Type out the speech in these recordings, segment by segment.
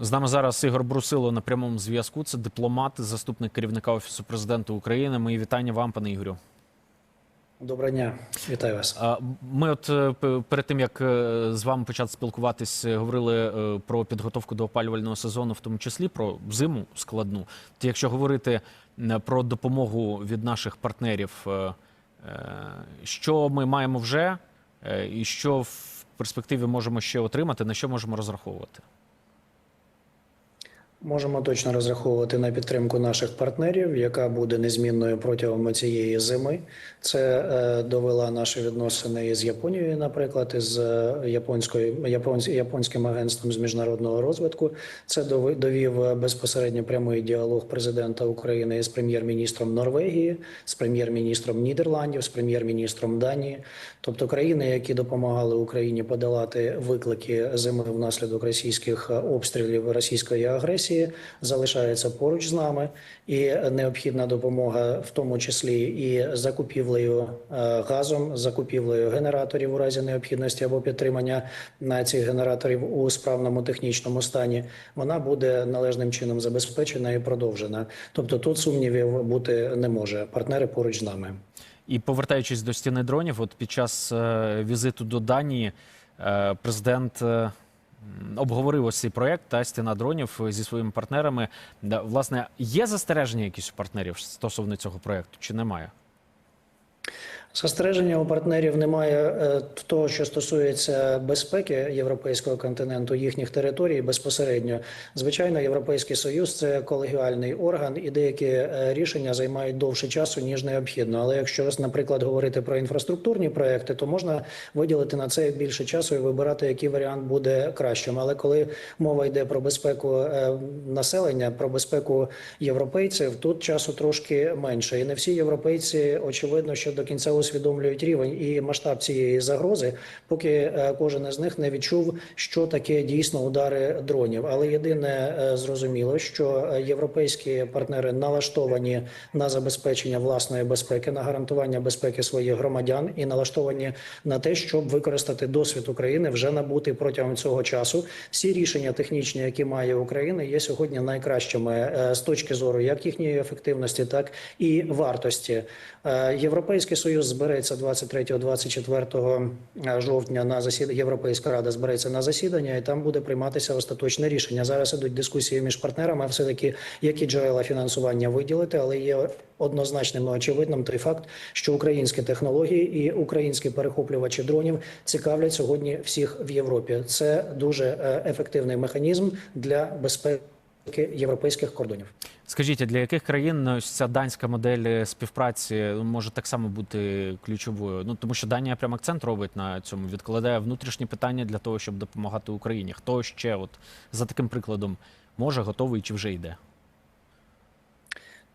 З нами зараз Ігор Брусило на прямому зв'язку. Це дипломат, заступник керівника офісу президента України. Мої вітання вам, пане Ігорю. Доброго дня, вітаю вас. Ми, от е, перед тим як е, з вами почати спілкуватись, е, говорили про підготовку до опалювального сезону, в тому числі про зиму складну. То якщо говорити про допомогу від наших партнерів, що ми маємо вже, і що в перспективі можемо ще отримати, на що можемо розраховувати? Можемо точно розраховувати на підтримку наших партнерів, яка буде незмінною протягом цієї зими. Це е, довела наші відносини із Японією, наприклад, із е, японською японсь, японським агентством з міжнародного розвитку. Це довів безпосередньо прямий діалог президента України з прем'єр-міністром Норвегії, з прем'єр-міністром Нідерландів, з прем'єр-міністром Данії, тобто країни, які допомагали Україні подолати виклики зими внаслідок російських обстрілів російської агресії, залишаються поруч з нами, і необхідна допомога, в тому числі і закупівлею е, газом, закупівлею генераторів у разі необхідності або підтримання на цих генераторів у справному технічному стані, вона буде належним чином забезпечена і продовжена. Тобто тут сумнівів бути не може. Партнери поруч з нами. І повертаючись до стіни дронів, от під час е, візиту до Данії е, президент обговорив ось цей проект та стіна дронів зі своїми партнерами. Власне, є застереження якісь у партнерів стосовно цього проекту, чи немає? Застереження у партнерів немає е, того, що стосується безпеки європейського континенту, їхніх територій безпосередньо. Звичайно, європейський союз це колегіальний орган, і деякі е, рішення займають довше часу ніж необхідно. Але якщо, наприклад, говорити про інфраструктурні проекти, то можна виділити на це більше часу і вибирати, який варіант буде кращим. Але коли мова йде про безпеку е, населення, про безпеку європейців, тут часу трошки менше, і не всі європейці очевидно, що до кінця усвідомлюють рівень і масштаб цієї загрози, поки е, кожен із них не відчув, що таке дійсно удари дронів. Але єдине е, зрозуміло, що е, європейські партнери налаштовані на забезпечення власної безпеки, на гарантування безпеки своїх громадян і налаштовані на те, щоб використати досвід України вже набути протягом цього часу. Всі рішення технічні, які має Україна, є сьогодні найкращими з точки зору як їхньої ефективності, так і вартості. Європейський союз збереться 23-24 жовтня на засідання. Європейська рада збереться на засідання, і там буде прийматися остаточне рішення. Зараз ідуть дискусії між партнерами, все таки які джерела фінансування виділити, але є однозначним очевидним той факт, що українські технології і українські перехоплювачі дронів цікавлять сьогодні всіх в Європі. Це дуже е, ефективний механізм для безпеки європейських кордонів. Скажіть, для яких країн ось ця данська модель е, співпраці ну, може так само бути ключовою? Ну тому що Данія прям акцент робить на цьому, відкладає внутрішні питання для того, щоб допомагати Україні. Хто ще, от за таким прикладом, може, готовий чи вже йде?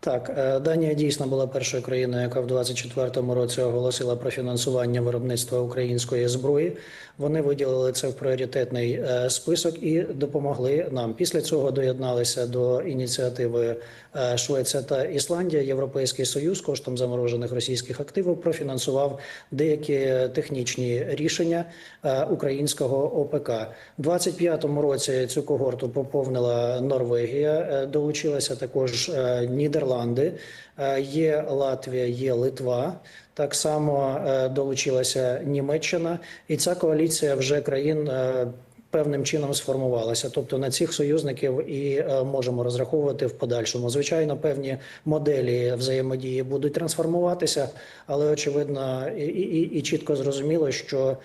Так, е, Данія дійсно була першою країною, яка в 2024 році оголосила про фінансування виробництва української зброї. Вони виділили це в пріоритетний е, список і допомогли нам. Після цього доєдналися до ініціативи е, Швеція та Ісландія. Європейський союз коштом заморожених російських активів профінансував деякі технічні рішення українського ОПК. У 25-му році цю когорту поповнила Норвегія. Долучилася також е, Нідерланди, е, є Латвія, є Литва. Так само е, долучилася Німеччина, і ця коаліція вже країн. е, Певним чином сформувалася, тобто на цих союзників і можемо розраховувати в подальшому. Звичайно, певні моделі взаємодії будуть трансформуватися, але очевидно і, і, і чітко зрозуміло, що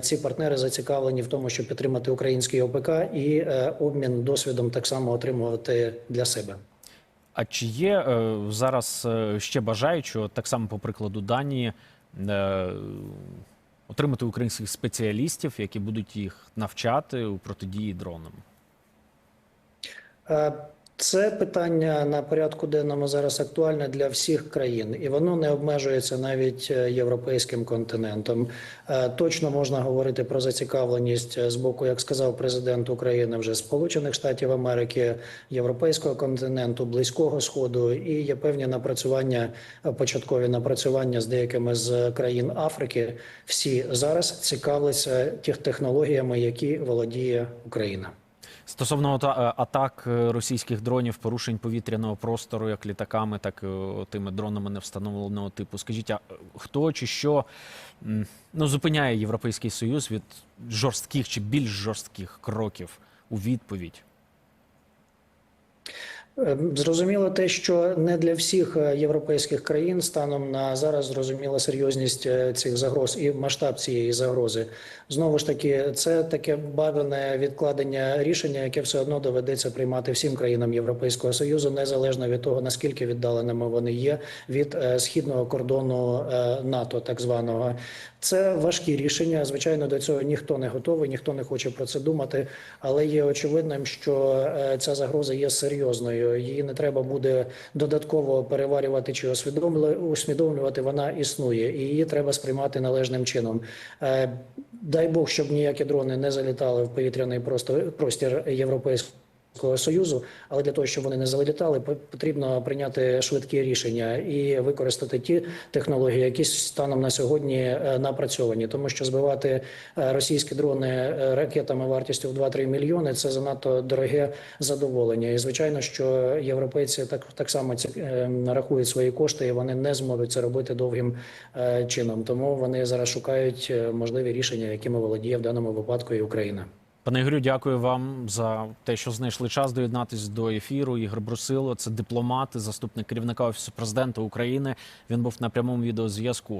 ці партнери зацікавлені в тому, щоб підтримати український ОПК і обмін досвідом так само отримувати для себе. А чи є е, зараз е, ще бажаючі, так само по прикладу Данії, е, отримати українських спеціалістів, які будуть їх навчати у протидії дронам? Це питання на порядку денному зараз актуальне для всіх країн, і воно не обмежується навіть е, європейським континентом. Е, Точно можна говорити про зацікавленість з боку, як сказав президент України, вже Сполучених Штатів Америки, Європейського континенту, Близького Сходу, і є певні напрацювання, е, початкові напрацювання з деякими з країн Африки. Всі зараз цікавляться тих технологіями, які володіє Україна. Стосовно е, атак е, російських дронів, порушень повітряного простору, як літаками, так і е, тими дронами невстановленого типу. Скажіть, а хто чи що ну, зупиняє Європейський Союз від жорстких чи більш жорстких кроків у відповідь? Е, Зрозуміло те, що не для всіх е, європейських країн станом на зараз зрозуміла серйозність е, цих загроз і масштаб цієї загрози. Знову ж таки, це таке бавене відкладення рішення, яке все одно доведеться приймати всім країнам Європейського союзу, незалежно від того наскільки віддаленими вони є від е, східного кордону НАТО, так званого. Це важкі рішення. Звичайно, до цього ніхто не готовий, ніхто не хоче про це думати. Але є очевидним, що ця загроза є серйозною. Її не треба буде додатково переварювати чи усвідомлю- усвідомлювати. Вона існує, і її треба сприймати належним чином. Е, Дай Бог, щоб ніякі дрони не залітали в повітряний простір європейського. Союзу, але для того, щоб вони не залітали, по- потрібно прийняти швидкі рішення і використати ті технології, які станом на сьогодні е, напрацьовані, тому що збивати е, російські дрони е, ракетами вартістю в 2-3 мільйони це занадто дороге задоволення. І звичайно, що європейці так так само ці, рахують свої кошти, і вони не зможуть це робити довгим чином. Тому вони зараз шукають можливі рішення, якими володіє в даному випадку і Україна. Пане Ігорю, дякую вам за те, що знайшли час доєднатись до ефіру. Ігор Брусило, це дипломат, заступник керівника офісу президента України. Він був на прямому відеозв'язку